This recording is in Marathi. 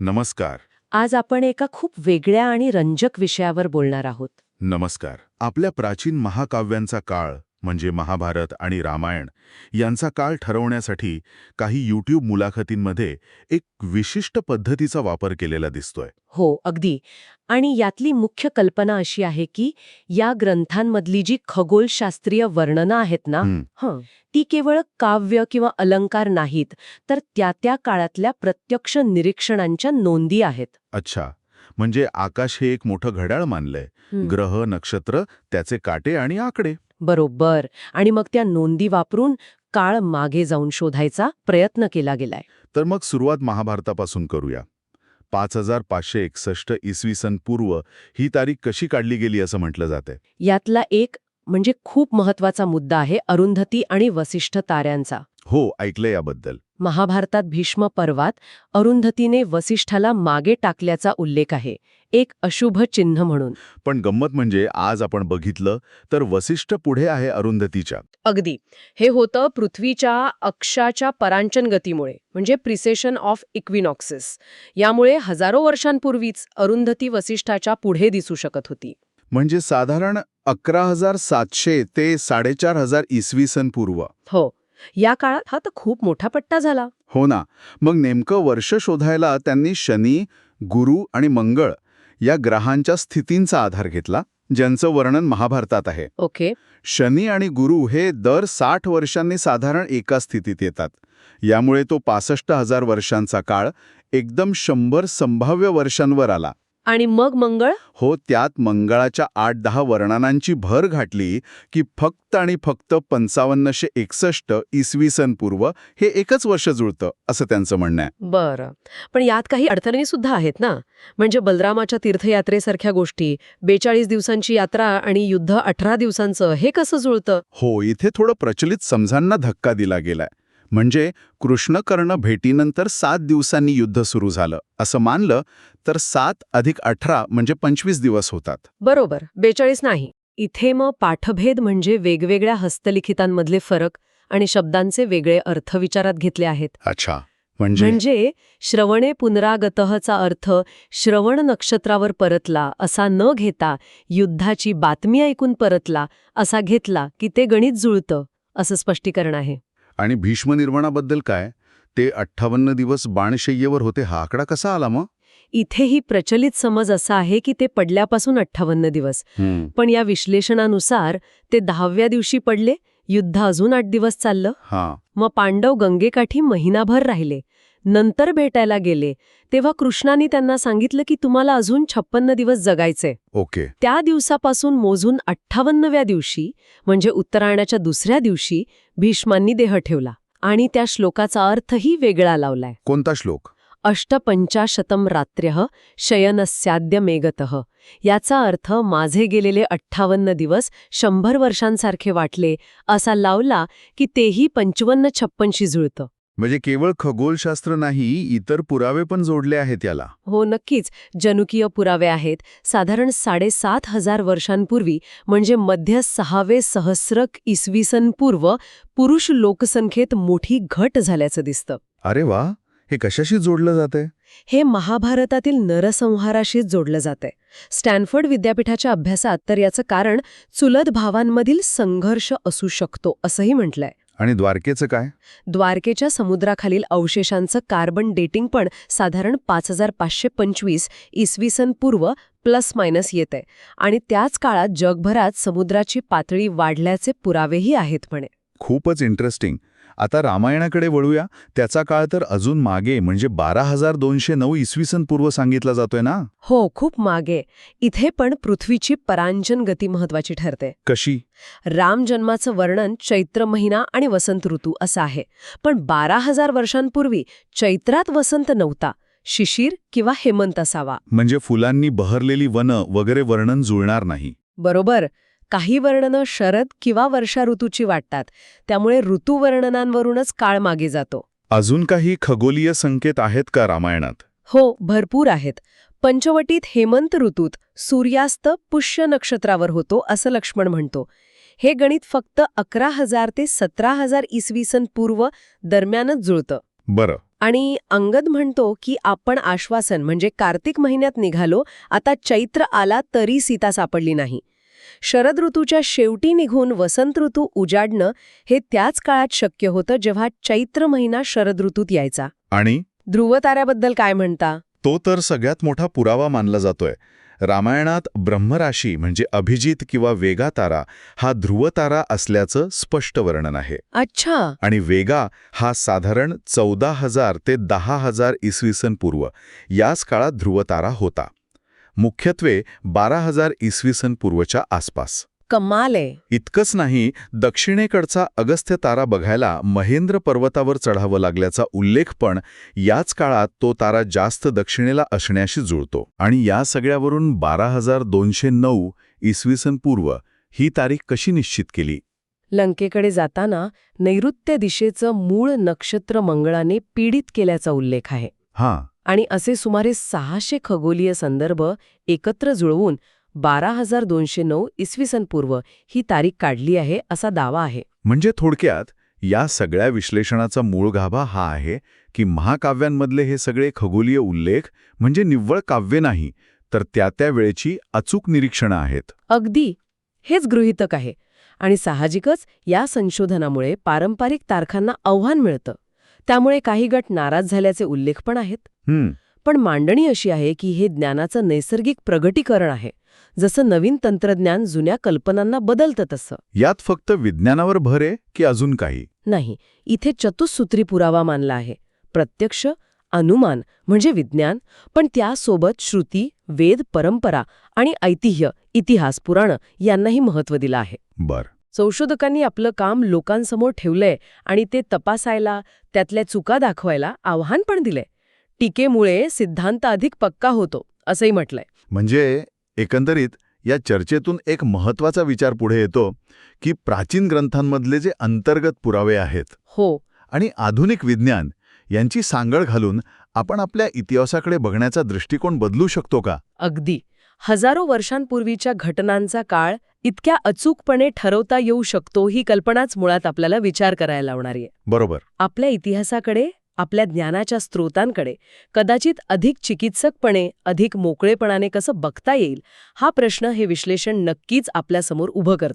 नमस्कार. आज आपण एका खूप वेगळ्या आणि रंजक विषयावर बोलणार आहोत. नमस्कार. आपल्या प्राचीन महाकाव्यांचा काळ म्हणजे महाभारत आणि रामायण यांचा काळ ठरवण्यासाठी काही यूट्यूब मुलाखतींमध्ये एक विशिष्ट पद्धतीचा वापर केलेला दिसतोय. हो अगदी. आणि यातली मुख्य कल्पना अशी आहे की या ग्रंथांमधली जी खगोलशास्त्रीय वर्णनं आहेत ना हं, ती केवळ काव्य किंवा अलंकार नाहीत तर त्या त्या काळातल्या प्रत्यक्ष निरीक्षणांच्या नोंदी आहेत. अच्छा. म्हणजे आकाश हे एक मोठं घड्याळ मानलंय. ग्रह नक्षत्र त्याचे काटे आणि आकडे. बरोबर. आणि मग त्या नोंदी वापरून काळ मागे जाऊन शोधायचा प्रयत्न केला गेलाय. तर मग सुरुवात महाभारतापासून करूया. पाच हजार पाचशे एकसष्ट इसवी सन पूर्व ही तारीख कशी काढली गेली असं म्हटलं जाते यातला एक म्हणजे खूप महत्त्वाचा मुद्दा आहे अरुंधती आणि वसिष्ठ ताऱ्यांचा. हो ऐकलंय याबद्दल. महाभारतात भीष्म पर्वात अरुंधतीने वसिष्ठाला मागे टाकल्याचा उल्लेख आहे एक अशुभ चिन्ह म्हणून. पण गंमत म्हणजे आज आपण बघितलं तर वसिष्ठ पुढे आहे अरुंधतीच्या. अगदी. हे होतं पृथ्वीच्या अक्षाच्या परांचन गतीमुळे म्हणजे प्रिसेशन ऑफ इक्विनॉक्सिस. यामुळे हजारो वर्षांपूर्वीच अरुंधती वसिष्ठाच्या पुढे दिसू शकत होती. म्हणजे साधारण अकरा हजार सातशे ते साडेचार हजार इसवी सन पूर्व. हो. या काळात हा तर खूप मोठा पट्टा झाला. हो ना. मग नेमकं वर्ष शोधायला त्यांनी शनी गुरु आणि मंगळ या ग्रहांच्या स्थितींचा आधार घेतला ज्यांचं वर्णन महाभारतात आहे. ओके. शनी आणि गुरु हे दर साठ वर्षांनी साधारण एका स्थितीत येतात. यामुळे तो पासष्ट हजार वर्षांचा काळ एकदम शंभर संभाव्य वर्षांवर आला. आणि मग मंगळ? हो त्यात मंगळाच्या आठ दहा वर्णनांची भर घातली की फक्त आणि फक्त पंचावन्नशे एकसष्ट इसवी सन पूर्व हे एकच वर्ष जुळतं असं त्यांचं म्हणणं आहे. बरं. पण यात काही अडचणी सुद्धा आहेत ना? म्हणजे बलरामाच्या तीर्थयात्रेसारख्या गोष्टी बेचाळीस दिवसांची यात्रा आणि युद्ध अठरा दिवसांचं हे कसं जुळतं? हो इथे थोडं प्रचलित समजांना धक्का दिला गेलाय. म्हणजे कृष्णकर्ण भेटीनंतर सात दिवसांनी युद्ध सुरू झालं असं मानलं तर सात अधिक अठरा म्हणजे पंचवीस दिवस होतात. बरोबर. बेचाळीस नाही. इथे मग पाठभेद म्हणजे वेगवेगळ्या हस्तलिखितांमधले फरक आणि शब्दांचे वेगळे अर्थ विचारात घेतले आहेत. अच्छा. म्हणजे? म्हणजे श्रवणे पुनरागतहचा अर्थ श्रवण नक्षत्रावर परतला असा न घेता युद्धाची बातमी ऐकून परतला असा घेतला की ते गणित जुळतं असं स्पष्टीकरण आहे. आणि भीष्मनिर्वाणाबद्दल काय? ते अठ्ठावन्न दिवस बाणशय्येवर होते हा आकडा कसा आला मग? इथेही प्रचलित समज असा आहे की ते पडल्यापासून अठ्ठावन्न दिवस. पण या विश्लेषणानुसार ते दहाव्या दिवशी पडले युद्ध अजून आठ दिवस चाललं. मग पांडव गंगेकाठी महिनाभर राहिले. नंतर भेटायला गेले. तेव्हा कृष्णाने त्यांना सांगितलं की तुम्हाला अजून छप्पन्न दिवस जगायचे ओके. त्या दिवसापासून मोजून अठ्ठावन्नव्या दिवशी म्हणजे उत्तरायणाच्या दुसऱ्या दिवशी भीष्मांनी देह ठेवला आणि त्या श्लोकाचा अर्थही वेगळा लावलाय. कोणता श्लोक? अष्टपंचाशतम रात्र्यः शयनस्याद्य मेगतः याचा अर्थ माझे गेलेले अठ्ठावन्न दिवस शंभर वर्षांसारखे वाटले असा लावला की तेही पंचवन्न छप्पनशी जुळतं. म्हणजे केवळ खगोलशास्त्र नाही इतर पुरावे पण जोडले आहेत याला. हो नक्कीच. जनुकीय पुरावे आहेत. साधारण साडेसात हजार वर्षांपूर्वी म्हणजे मध्य सहावे सहस्रक इसवी सन पूर्व पुरुष लोकसंख्येत मोठी घट झाल्याचं दिसतं. अरे वा! हे कशाशी जोडलं जाते हे महाभारतातील नरसंहाराशीच जोडलं जातंय. स्टॅनफोर्ड विद्यापीठाच्या अभ्यासात तर याचं कारण चुलत भावांमधील संघर्ष असू शकतो असंही म्हटलंय. आणि द्वारकेचं काय? द्वारकेच्या समुद्राखालील अवशेषांचं कार्बन डेटिंग पण साधारण पाच हजार पाचशे पंचवीस इसवी सन पूर्व प्लस मायनस येते आणि त्याच काळात जगभरात समुद्राची पातळी वाढल्याचे पुरावेही आहेत म्हणे. खूपच इंटरेस्टिंग आता रामायणाकडे वळूया. त्याचा काळ तर अजून मागे म्हणजे बारा हजार दोनशे नऊ इसवी सन पूर्व सांगितला जातोय ना? हो खूप मागे. इथे पण पृथ्वीची परांजन गती महत्वाची ठरते. कशी? राम जन्माचं वर्णन चैत्र महिना आणि वसंत ऋतू असं आहे. पण बारा हजार वर्षांपूर्वी चैत्रात वसंत नव्हता. शिशिर किंवा हेमंत असावा. म्हणजे फुलांनी बहरलेली वनं वगैरे वर्णन जुळणार नाही. बरोबर. काही वर्णनं शरद किंवा वर्षा ऋतूची वाटतात. त्यामुळे ऋतुवर्णनांवरूनच काळ मागे जातो. अजून काही खगोलीय संकेत आहेत का रामायणात? हो भरपूर आहेत. पंचवटीत हेमंत ऋतूत सूर्यास्त पुष्य नक्षत्रावर होतो असं लक्ष्मण म्हणतो. हे गणित फक्त अकरा हजार ते सतरा हजार इसवी सन पूर्व दरम्यानच जुळतं. बरं. आणि अंगद म्हणतो की आपण आश्वासन म्हणजे कार्तिक महिन्यात निघालो आता चैत्र आला तरी सीता सापडली नाही. शरद ऋतूच्या शेवटी निघून वसंत ऋतू उजाडणं हे त्याच काळात शक्य होतं जेव्हा चैत्र महिना शरद ऋतूत यायचा. आणि? ध्रुवताऱ्याबद्दल काय म्हणता? तो तर सगळ्यात मोठा पुरावा मानला जातोय. रामायणात ब्रह्मराशी म्हणजे अभिजित किंवा वेगा तारा हा ध्रुवतारा असल्याचं स्पष्ट वर्णन आहे. अच्छा. आणि वेगा हा साधारण चौदा हजार ते दहा हजार इसवी सन पूर्व याच काळात ध्रुवतारा होता. मुख्यत्वे बारा हजार इसवी सन पूर्वच्या आसपास. कमाल आहे. इतकंच नाही दक्षिणेकडचा अगस्त्य तारा बघायला महेंद्र पर्वतावर चढावं लागल्याचा उल्लेख पण याच काळात तो तारा जास्त दक्षिणेला असण्याशी जुळतो. आणि या सगळ्यावरून बारा हजार दोनशे नऊ इसवी सन पूर्व ही तारीख कशी निश्चित केली? लंकेकडे जाताना नैऋत्य दिशेचं मूळ नक्षत्र मंगळाने पीडित केल्याचा उल्लेख आहे. हां. आणि असे सुमारे सहाशे खगोलीय संदर्भ एकत्र जुळवून बारा हजार दोनशे नऊ इसवी सन पूर्व ही तारीख काढली आहे असा दावा आहे. म्हणजे थोडक्यात या सगळ्या विश्लेषणाचा मूळ गाभा हा आहे की महाकाव्यांमधले हे सगळे खगोलीय उल्लेख म्हणजे निव्वळ काव्य नाही तर त्या त्या वेळेची अचूक निरीक्षणं आहेत. अगदी. हेच गृहीतक आहे आणि साहजिकच या संशोधनामुळे पारंपरिक तारखांना आव्हान मिळतं. त्यामुळे काही गट नाराज झाल्याचे उल्लेख पण आहेत. पण मांडणी अशी आहे की हे ज्ञानाचं नैसर्गिक प्रगटीकरण आहे. जसं नवीन तंत्रज्ञान जुन्या कल्पनांना बदलतं तसं. यात फक्त विज्ञानावर भर आहे की अजून काही? नाही इथे चतुसूत्री पुरावा मानला आहे. प्रत्यक्ष अनुमान म्हणजे विज्ञान पण त्यासोबत श्रुती वेद परंपरा आणि ऐतिह्य इतिहास पुराणं यांनाही महत्त्व दिलं आहे. बर. संशोधकांनी आपलं काम लोकांसमोर ठेवलंय आणि ते तपासायला त्यातल्या चुका दाखवायला आव्हान पण दिलंय. टीकेमुळे सिद्धांत अधिक पक्का होतो असंही म्हटलंय. म्हणजे एकंदरीत या चर्चेतून एक महत्त्वाचा विचार पुढे येतो की प्राचीन ग्रंथांमधले जे अंतर्गत पुरावे आहेत हो. आणि आधुनिक विज्ञान यांची सांगड घालून आपण आपल्या इतिहासाकडे बघण्याचा दृष्टिकोन बदलू शकतो का? अगदी. हजारो वर्षांपूर्वीच्या घटनांचा काळ इतक्या अचूकपणे ठरवता येऊ शकतो ही कल्पनाच मुळात आपल्याला विचार करायला लावणारी आहे. बरोबर. आपल्या इतिहासाकडे आपल्या ज्ञानाच्या स्रोतांकडे कदाचित अधिक चिकित्सकपणे अधिक मोकळेपणाने कसं बघता येईल हा प्रश्न हे विश्लेषण नक्कीच आपल्यासमोर उभं करतं.